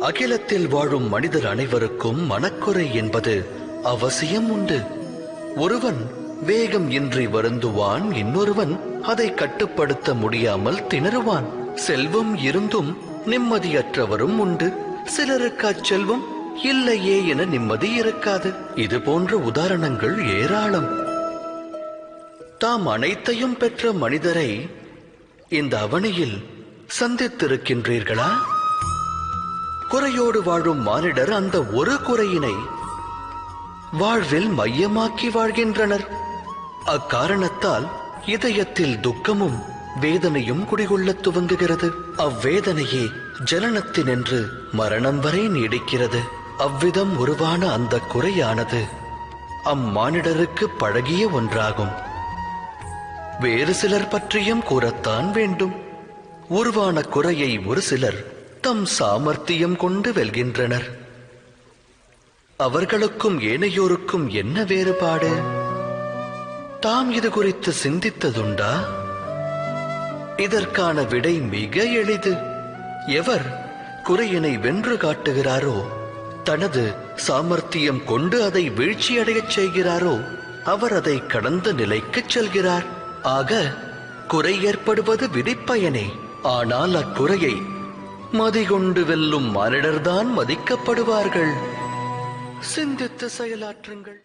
அகிலத்தில் வாழும் மனிதர் அனைவருக்கும் மனக்குறை என்பது அவசியம் உண்டு. ஒருவன் வேகம் இன்றி வருந்துவான் இன்னொருவன் அதை கட்டுப்படுத்த முடியாமல் திணறுவான். செல்வம் இருந்தும் நிம்மதியற்றவரும் உண்டு. சிலருக்கு அச்செல்வம் இல்லையே என நிம்மதி இருக்காது. இது போன்ற உதாரணங்கள் ஏராளம். தாம் அனைத்தையும் பெற்ற மனிதரை இந்த அவனியில் சந்தித்திருக்கின்றீர்களா? குறையோடு வாழும் மானிடர் அந்த ஒரு குறையினை வாழ்வில் மையமாக்கி வாழ்கின்றனர். அக்காரணத்தால் இதயத்தில் துக்கமும் வேதனையும் குடிகொள்ள துவங்குகிறது. அவ்வேதனையே ஜனனத்தினின்று மரணம் வரை நீடிக்கிறது. அவ்விதம் உருவான அந்த குறையானது அம்மானிடருக்கு பழகிய ஒன்றாகும். வேறு சிலர் பற்றியும் கூறத்தான் வேண்டும். உருவான குறையை ஒரு சிலர் தம் சாமர்த்தியம் கொண்டு வெல்கின்றனர். அவர்களுக்கும் ஏனையோருக்கும் என்ன வேறுபாடு? தாம் இது குறித்து சிந்தித்ததுண்டா? இதற்கான விடை மிக எளிது. எவர் குறையினை வென்று காட்டுகிறாரோ தனது சாமர்த்தியம் கொண்டு அதை வீழ்ச்சியடையச் செய்கிறாரோ அவர் அதை கடந்த நிலைக்குச் செல்கிறார். ஆக குறை ஏற்படுவது விதிப்பயனே. ஆனால் அக்குறையை மதிகொண்டு வெல்லும் மானிடர்தான் மதிக்கப்படுவார்கள். சிந்தித்து செயலாற்றுங்கள்.